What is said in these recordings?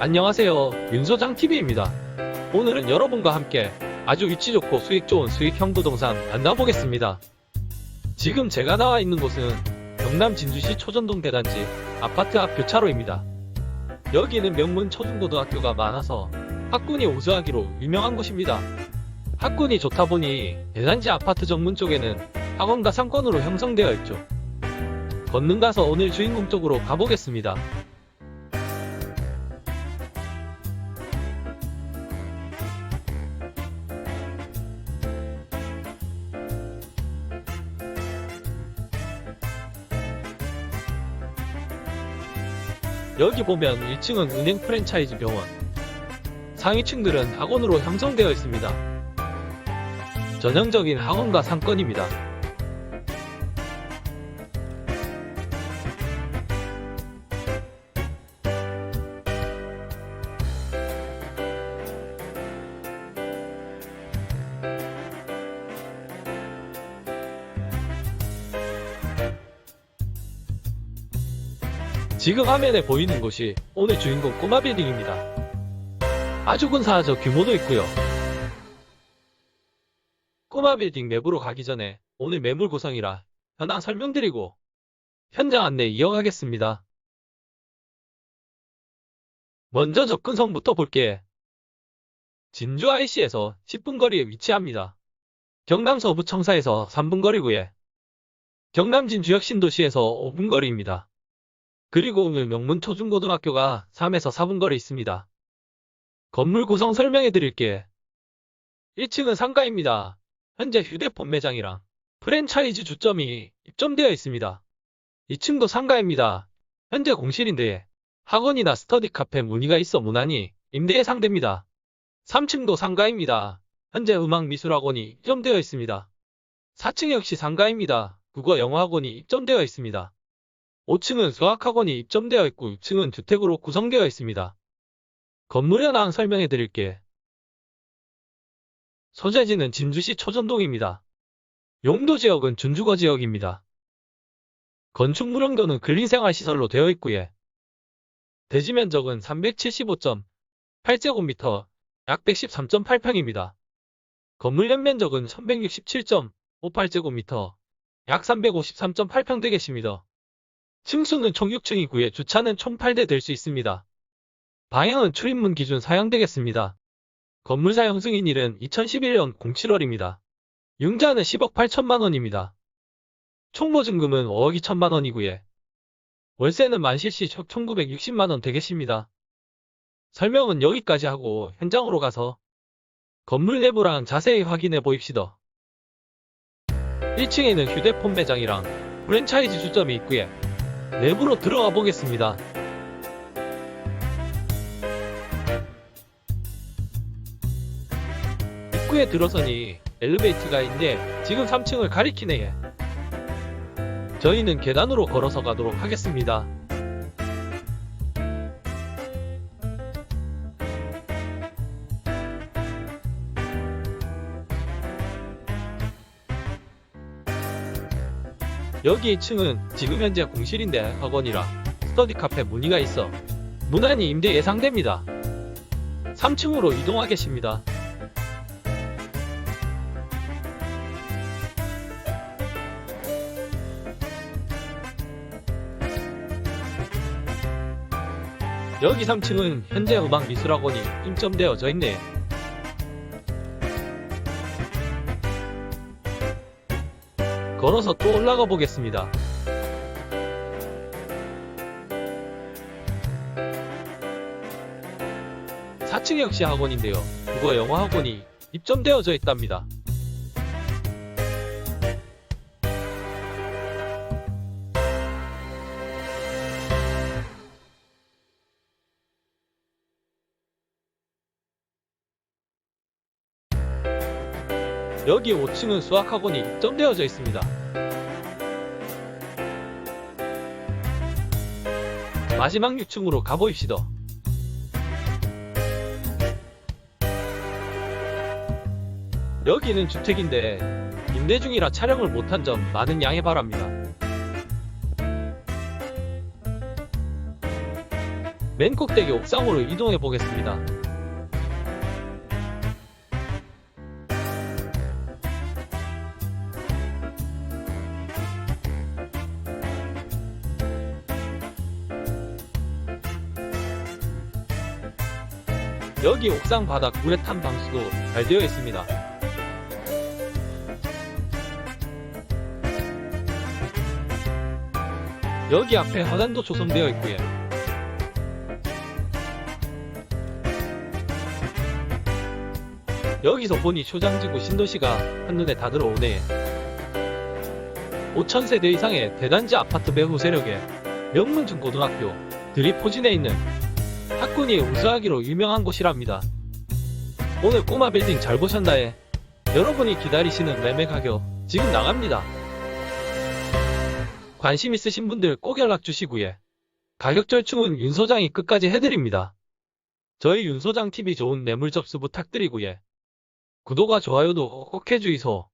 안녕하세요. 윤소장TV입니다. 오늘은 여러분과 함께 아주 위치 좋고 수익 좋은 수익형 부동산 만나보겠습니다. 지금 제가 나와 있는 곳은 경남 진주시 초전동 대단지 아파트 앞 교차로입니다. 여기는 명문 초중고등학교가 많아서 학군이 우수하기로 유명한 곳입니다. 학군이 좋다 보니 대단지 아파트 정문 쪽에는 학원과 상권으로 형성되어 있죠. 건능 가서 오늘 주인공 쪽으로 가보겠습니다. 여기 보면 1층은 은행 프랜차이즈 병원, 상위층들은 학원으로 형성되어 있습니다. 전형적인 학원과 상권입니다. 지금 화면에 보이는 곳이 오늘 주인공 꼬마 빌딩입니다. 아주 근사하죠. 규모도 있고요. 꼬마 빌딩 내부로 가기 전에 오늘 매물 구성이라 현황 설명드리고 현장 안내 이어가겠습니다. 먼저 접근성부터 볼게. 진주 IC에서 10분 거리에 위치합니다. 경남 서부청사에서 3분 거리고요. 경남 진주역 신도시에서 5분 거리입니다. 그리고 오늘 명문 초중고등학교가 3에서 4분 거리 있습니다. 건물 구성 설명해 드릴게. 1층은 상가입니다. 현재 휴대폰 매장이랑 프랜차이즈 주점이 입점되어 있습니다. 2층도 상가입니다. 현재 공실인데 학원이나 스터디 카페 문의가 있어 무난히 임대 예상됩니다. 3층도 상가입니다. 현재 음악미술학원이 입점되어 있습니다. 4층 역시 상가입니다. 국어 영어학원이 입점되어 있습니다. 5층은 수학학원이 입점되어 있고 6층은 주택으로 구성되어 있습니다. 건물 현황 설명해 드릴게. 소재지는 진주시 초전동입니다. 용도 지역은 준주거 지역입니다. 건축 물 용도는 근린생활시설로 되어 있고요. 대지 면적은 375.8제곱미터, 약 113.8평입니다. 건물 연면적은 1167.58제곱미터, 약 353.8평 되겠습니다. 층수는 총 6층이고요. 주차는 총 8대 될 수 있습니다. 방향은 출입문 기준 사용되겠습니다. 건물사 형승인일은 2011년 07월입니다. 융자는 10억 8천만 원입니다. 총 보증금은 5억 2천만 원이고요. 월세는 만실시 1960만 원 되겠습니다. 설명은 여기까지 하고 현장으로 가서 건물 내부랑 자세히 확인해 보입시다. 1층에는 휴대폰 매장이랑 프랜차이즈 주점이 있고요. 내부로 들어가 보겠습니다. 입구에 들어서니 엘리베이터가 있는데 지금 3층을 가리키네요. 저희는 계단으로 걸어서 가도록 하겠습니다. 여기 2층은 지금 현재 공실인데 학원이라 스터디 카페 문의가 있어 무난히 임대 예상됩니다. 3층으로 이동하겠습니다. 여기 3층은 현재 음악미술학원이 입점되어져 있네. 걸어서 또 올라가 보겠습니다. 사층 역시 학원인데요. 국어 영어 학원이 입점되어져 있답니다. 여기 5층은 수학학원이 입점되어져 있습니다. 마지막 6층으로 가보입시다. 여기는 주택인데 임대 중이라 촬영을 못한 점 많은 양해 바랍니다. 맨 꼭대기 옥상으로 이동해 보겠습니다. 여기 옥상 바닥 우레탄 방수도 잘 되어 있습니다. 여기 앞에 화단도 조성되어 있고요. 여기서 보니 초장지구 신도시가 한눈에 다 들어오네. 5천세대 이상의 대단지 아파트 매후 세력의 명문중 고등학교 들이포진에 있는 학군이 우수하기로 유명한 곳이랍니다. 오늘 꼬마 빌딩 잘 보셨나요? 여러분이 기다리시는 매매 가격 지금 나갑니다. 관심 있으신 분들 꼭 연락 주시고요. 가격 절충은 윤 소장이 끝까지 해드립니다. 저희 윤 소장 TV 좋은 매물 접수 부탁드리고요. 구독과 좋아요도 꼭 해주이소.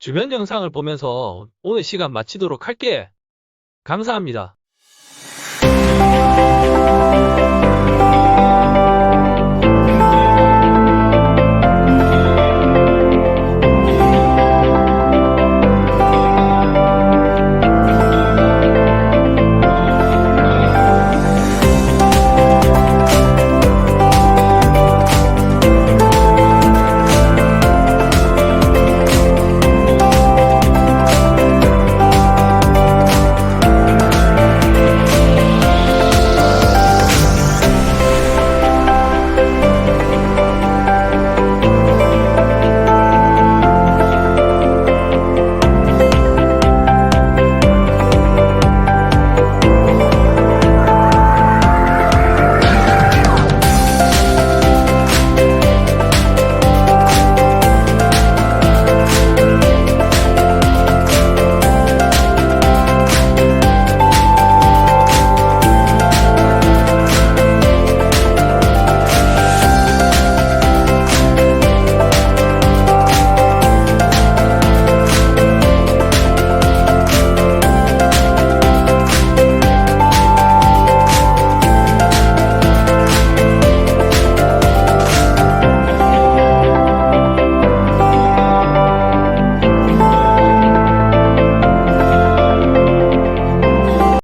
주변 영상을 보면서 오늘 시간 마치도록 할게. 감사합니다.